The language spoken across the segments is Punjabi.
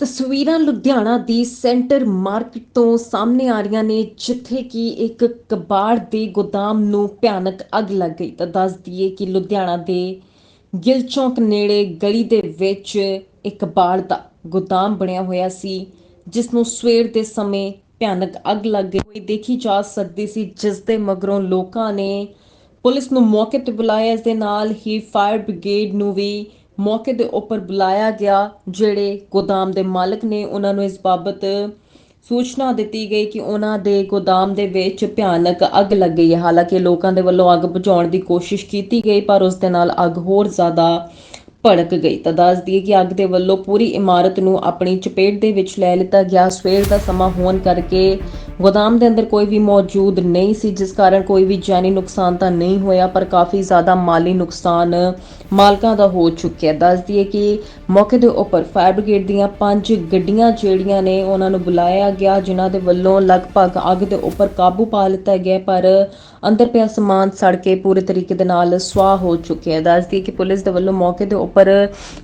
ਤਸਵੀਰਾਂ ਲੁਧਿਆਣਾ ਦੀ ਸੈਂਟਰ ਮਾਰਕੀਟ ਤੋਂ ਸਾਹਮਣੇ ਆ ਰਹੀਆਂ ਨੇ, ਜਿੱਥੇ ਕਿ ਇੱਕ ਕਬਾੜ ਦੇ ਗੋਦਾਮ ਨੂੰ ਭਿਆਨਕ ਅੱਗ ਲੱਗ ਗਈ। ਤਾਂ ਦੱਸ ਦਈਏ ਕਿ ਲੁਧਿਆਣਾ ਦੇ ਗਿੱਲ ਚੌਂਕ ਨੇੜੇ ਗਲੀ ਦੇ ਵਿੱਚ ਇੱਕ ਕਬਾੜ ਦਾ ਗੋਦਾਮ ਬਣਿਆ ਹੋਇਆ ਸੀ, ਜਿਸ ਨੂੰ ਸਵੇਰ ਦੇ ਸਮੇਂ ਭਿਆਨਕ ਅੱਗ ਲੱਗ ਗਈ। ਹੋਈ ਦੇਖੀ ਜਾ ਸਕਦੀ ਸੀ, ਜਿਸ ਦੇ ਮਗਰੋਂ ਲੋਕਾਂ ਨੇ ਪੁਲਿਸ ਨੂੰ ਮੌਕੇ ਤੇ ਬੁਲਾਇਆ। ਇਸ ਦੇ ਨਾਲ ਹੀ ਫਾਇਰ ਬ੍ਰਿਗੇਡ ਨੂੰ ਵੀ ਮੌਕੇ ਦੇ ਉੱਪਰ ਬੁਲਾਇਆ ਗਿਆ, ਜਿਹੜੇ ਗੋਦਾਮ ਦੇ ਮਾਲਕ ਨੇ ਉਹਨਾਂ ਨੂੰ ਇਸ ਬਾਬਤ ਸੂਚਨਾ ਦਿੱਤੀ ਗਈ ਕਿ ਉਹਨਾਂ ਦੇ ਗੋਦਾਮ ਦੇ ਵਿੱਚ ਭਿਆਨਕ ਅੱਗ ਲੱਗ ਗਈ ਹੈ। ਹਾਲਾਂਕਿ ਲੋਕਾਂ ਦੇ ਵੱਲੋਂ ਅੱਗ ਬੁਝਾਉਣ ਦੀ ਕੋਸ਼ਿਸ਼ ਕੀਤੀ ਗਈ, ਪਰ ਉਸ ਦੇ ਨਾਲ ਅੱਗ ਹੋਰ ਜ਼ਿਆਦਾ ਭੜਕ ਗਈ। ਤਾਂ ਦੱਸ ਦਈਏ ਕਿ ਅੱਗ ਦੇ ਵੱਲੋਂ ਪੂਰੀ ਇਮਾਰਤ ਨੂੰ ਆਪਣੀ ਚਪੇਟ ਦੇ ਵਿੱਚ ਲੈ ਲਿੱਤਾ ਗਿਆ। ਸਵੇਰ ਦਾ ਸਮਾਂ ਹੋਣ ਕਰਕੇ ਗੋਦਾਮ ਦੇ ਅੰਦਰ ਕੋਈ ਵੀ ਮੌਜੂਦ ਨਹੀਂ ਸੀ ਜਿਸ ਕਾਰਨ ਕੋਈ ਵੀ ਜਾਨੀ ਨੁਕਸਾਨ ਤਾਂ ਨਹੀਂ ਹੋਇਆ ਪਰ ਕਾਫੀ ਜ਼ਿਆਦਾ ਮਾਲੀ ਨੁਕਸਾਨ ਮਾਲਕਾਂ ਦਾ ਹੋ ਚੁੱਕਿਆ ਦੱਸ ਦਈਏ ਕਿ ਮੌਕੇ ਦੇ ਉੱਪਰ ਫਾਇਰ ਬ੍ਰਿਗੇਡ ਦੀਆਂ ਪੰਜ ਗੱਡੀਆਂ ਜਿਹੜੀਆਂ ਨੇ ਉਹਨਾਂ ਨੂੰ ਬੁਲਾਇਆ ਗਿਆ ਜਿਨ੍ਹਾਂ ਦੇ ਵੱਲੋਂ ਲਗਭਗ ਅੱਗ ਦੇ ਉੱਪਰ ਕਾਬੂ ਪਾ ਲਿੱਤਾ ਗਿਆ ਪਰ ਅੰਦਰ ਪਿਆ ਸਮਾਨ ਸੜ ਕੇ ਪੂਰੇ ਤਰੀਕੇ ਦੇ ਨਾਲ ਸੁਆਹ ਹੋ ਚੁੱਕਿਆ ਹੈ ਦੱਸ ਦਈਏ ਕਿ ਪੁਲਿਸ ਦੇ ਵੱਲੋਂ ਮੌਕੇ ਦੇ ਉੱਪਰ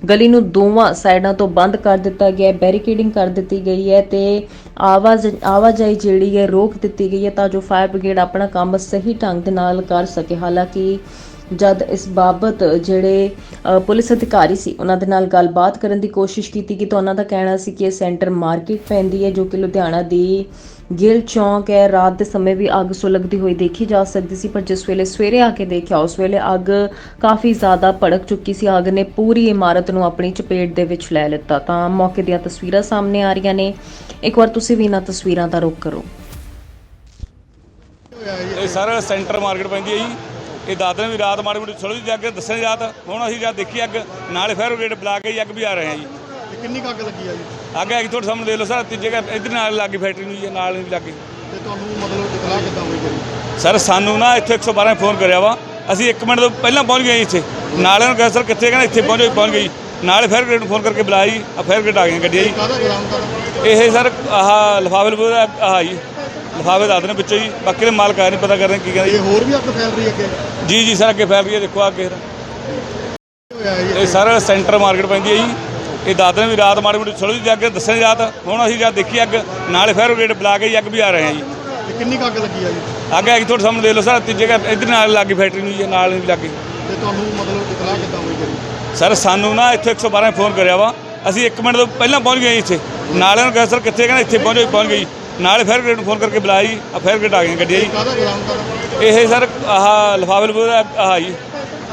ਗਲੀ ਨੂੰ ਦੋਵਾਂ ਸਾਈਡਾਂ ਤੋਂ ਬੰਦ ਕਰ ਦਿੱਤਾ ਗਿਆ ਬੈਰੀਕੇਡਿੰਗ ਕਰ ਦਿੱਤੀ ਗਈ ਹੈ ਤੇ ਆਵਾਜ਼ ਆਵਾਜਾਈ ਜਿਹੜੀ ਹੈ ਰੋਕ ਦਿੱਤੀ ਗਈ ਹੈ ਤਾਂ ਜੋ ਫਾਇਰ ਬ੍ਰਿਗੇਡ ਆਪਣਾ ਕੰਮ ਸਹੀ ਢੰਗ ਦੇ ਨਾਲ ਕਰ ਸਕੇ। ਹਾਲਾਂਕਿ ਜਦ ਇਸ ਬਾਬਤ ਜਿਹੜੇ ਪੁਲਿਸ ਅਧਿਕਾਰੀ ਸੀ, ਉਹਨਾਂ ਦੇ ਨਾਲ ਗੱਲਬਾਤ ਕਰਨ ਦੀ ਕੋਸ਼ਿਸ਼ ਕੀਤੀ ਕਿ ਤਾਂ ਉਹਨਾਂ ਦਾ ਕਹਿਣਾ ਸੀ ਕਿ ਇਹ ਸੈਂਟਰ ਮਾਰਕੀਟ ਪੈਂਦੀ ਹੈ ਜੋ ਕਿ ਲੁਧਿਆਣਾ ਦੀ ਗਿੱਲ ਚੌਂਕ ਹੈ ਰਾਤ ਦੇ ਸਮੇਂ ਵੀ ਅੱਗ ਸੁਲਗਦੀ ਹੋਈ ਦੇਖੀ ਜਾ ਸਕਦੀ ਸੀ ਪਰ ਜਿਸ ਵੇਲੇ ਸਵੇਰੇ ਆ ਕੇ ਦੇਖਿਆ ਉਸ ਵੇਲੇ ਅੱਗ ਕਾਫੀ ਜ਼ਿਆਦਾ ਭੜਕ ਚੁੱਕੀ ਸੀ। ਅੱਗ ਨੇ ਪੂਰੀ ਇਮਾਰਤ ਨੂੰ ਆਪਣੀ ਚਪੇਟ ਦੇ ਵਿੱਚ ਲੈ ਲਿੱਤਾ। ਤਾਂ ਮੌਕੇ ਦੀਆਂ ਤਸਵੀਰਾਂ ਸਾਹਮਣੇ ਆ ਰਹੀਆਂ ਨੇ। ਇੱਕ ਵਾਰ ਤੁਸੀਂ ਵੀ ਇਹਨਾਂ ਤਸਵੀਰਾਂ ਦਾ ਰੁਖ ਕਰੋ। ਇਹ ਸਰ ਸੈਂਟਰ ਮਾਰਕੀਟ ਪੈਂਦੀ ਹੈ ਜੀ। ਇਹ ਦਾਦਰ ਵੀ ਰਾਤ ਮਾੜੀ ਮੋਟੀ ਜਿਹੀ ਅੱਗ ਦੱਸਣ ਰਾਤ। ਹੁਣ ਅਸੀਂ ਜਦ ਦੇਖੀ ਅੱਗ ਨਾਲੇ ਫਾਇਰ ਬ੍ਰਿਗੇਡ ਬੁਲਾ ਕੇ ਜੀ ਅੱਗ ਵੀ ਆ ਰਹੇ ਆ ਜੀ। ਕਿੰਨੀ ਕੁ ਅੱਗ ਲੱਗੀ ਆ ਜੀ? ਅੱਗ ਹੈਗੀ ਤੁਹਾਡੇ ਸਾਹਮਣੇ ਦੇਖ ਲਓ ਸਰ ਤੀਜੇ ਘਰ ਇੱਧਰ ਨਾਲ ਲੱਗੀ ਫੈਕਟਰੀ ਨੂੰ ਜੀ ਨਾਲ ਨਹੀਂ ਲੱਗੀ ਤੇ ਤੁਹਾਨੂੰ ਮਤਲਬ ਇਤਲਾਹ ਕਿੱਦਾਂ ਹੋਈ ਜੀ ਸਰ ਸਾਨੂੰ ਨਾ ਇੱਥੇ 112 ਫੋਨ ਕਰਿਆ ਵਾ। ਅਸੀਂ 1 ਮਿੰਟ ਤੋਂ ਪਹਿਲਾਂ ਪਹੁੰਚ ਗਏ ਇੱਥੇ। ਨਾਲੇ ਨੂੰ ਕਿਹਾ ਸਰ ਕਿੱਥੇ ਕਹਿੰਦਾ? ਇੱਥੇ ਪਹੁੰਚੋ ਪਹੁੰਚ ਗਈ ਨਾਲੇ ਫਾਇਰ ਬ੍ਰਿਗੇਡ ਨੂੰ ਫੋਨ ਕਰਕੇ ਬੁਲਾਇਆ ਜੀ। ਆ ਫਾਇਰ ਬ੍ਰਿਗੇਡ ਆ ਗਈਆਂ ਗੱਡੀਆਂ ਜੀ। ਇਹ ਸਰ ਆਹ ਲਿਫਾਫੇ ਲਫੂਫੇ ਆਹ ਜੀ ਲਿਫਾਫੇ ਦੱਸਦੇ ਨੇ ਵਿੱਚੋਂ ਜੀ। ਬਾਕੀ ਦੇ ਮਾਲਕ ਆਏ ਨਹੀਂ ਪਤਾ ਕਰਦੇ ਕੀ ਕਹਿੰਦੇ ਇਹ ਹੋਰ ਵੀ ਅੱਗ ਫੈਲ ਰਹੀ ਹੈ ਅੱਗੇ? ਜੀ ਜੀ ਸਰ ਅੱਗੇ ਫੈਲ ਰਹੀ ਹੈ ਦੇਖੋ ਅੱਗੇ। ਇਹ ਸਰ ਸੈਂਟਰ ਮਾਰਕੀਟ ਪੈਂਦੀ ਹੈ ਜੀ। ਇਹ ਦਾਦਰ ਵੀ ਰਾਤ ਮਾੜੀ ਮੋਟੀ ਥੋੜੀ ਜਿਹੀ ਅੱਗ ਦੱਸਣ ਰਾਤ ਹੁਣ ਅਸੀਂ ਜਦ ਦੇਖੀ ਅੱਗ ਨਾਲੇ ਫਾਇਰ ਬ੍ਰਿਗੇਡ ਬੁਲਾ ਕੇ ਜੀ ਅੱਗ ਵੀ ਆ ਰਹੇ ਆ ਜੀ। ਤੇ ਕਿੰਨੀ ਕੁ ਅੱਗ ਲੱਗੀ ਆ ਜੀ? ਅੱਗ ਹੈਗੀ ਤੁਹਾਡੇ ਸਾਹਮਣੇ ਦੇਖ ਲਓ ਸਰ ਤੀਜੇ ਘਰ ਇੱਧਰ ਨਾਲ ਲੱਗੀ ਫੈਕਟਰੀ ਨੂੰ ਜੀ ਨਾਲ ਨਹੀਂ ਲੱਗੀ। ਤੇ ਤੁਹਾਨੂੰ ਮਤਲਬ ਇਤਲਾਹ ਕਿੱਦਾਂ ਹੋਈ ਜੀ ਸਰ ਸਾਨੂੰ ਨਾ ਇੱਥੇ 112 ਫੋਨ ਕਰਿਆ ਵਾ। ਅਸੀਂ 1 ਮਿੰਟ ਤੋਂ ਪਹਿਲਾਂ ਪਹੁੰਚ ਗਏ ਜੀ ਇੱਥੇ। ਨਾਲੇ ਨੂੰ ਕਿਹਾ ਸਰ ਕਿੱਥੇ ਕਹਿੰਦਾ ਇੱਥੇ ਪਹੁੰਚੋ ਪਹੁੰਚ ਗਈ ਨਾਲੇ ਫਾਇਰ ਬ੍ਰਿਗੇਡ ਨੂੰ ਫੋਨ ਕਰਕੇ ਬੁਲਾਇਆ ਜੀ ਆ ਫਾਇਰ ਬ੍ਰਿਗੇਡ ਆ ਗਈਆਂ ਗੱਡੀਆਂ ਜੀ। ਇਹ ਸਰ ਆਹ ਲਿਫਾਫੇ ਲਫੂਫੇ ਆਹ ਜੀ।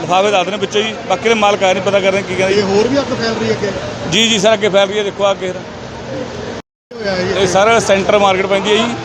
ਲਿਫਾਫੇ ਦੱਸਦੇ ਨੇ ਵਿੱਚੋਂ ਜੀ ਬਾਕੀ ਦੇ ਮਾਲਕ ਆਏ ਨਹੀਂ ਪਤਾ ਕਰਦੇ ਕੀ ਕਹਿੰਦੇ। ਇਹ ਹੋਰ ਵੀ ਅੱਗ ਫੈਲ ਰਹੀ ਹੈ ਅੱਗੇ? ਜੀ ਜੀ ਸਰ ਅੱਗੇ ਫੈਲ ਰਹੀ ਹੈ ਦੇਖੋ ਅੱਗੇ ਹੋਇਆ ਜੀ? ਇਹ ਸਰ ਸੈਂਟਰ ਮਾਰਕੀਟ ਪੈਂਦੀ ਹੈ ਜੀ।